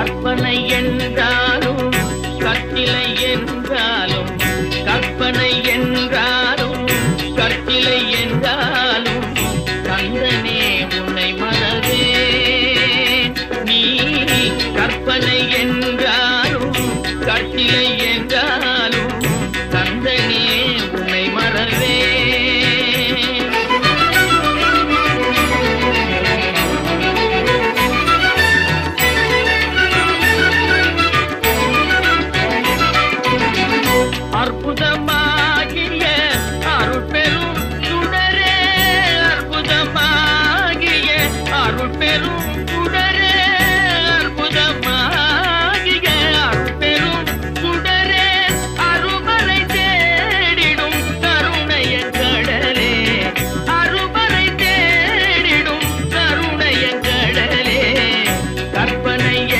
கற்பனை என்றாலும் கட்டிலை என்றாலும் கற்பனை என்றாலும் கட்டிலை என்றாலும் தந்தனே உன்னை மனதே நீ கற்பனை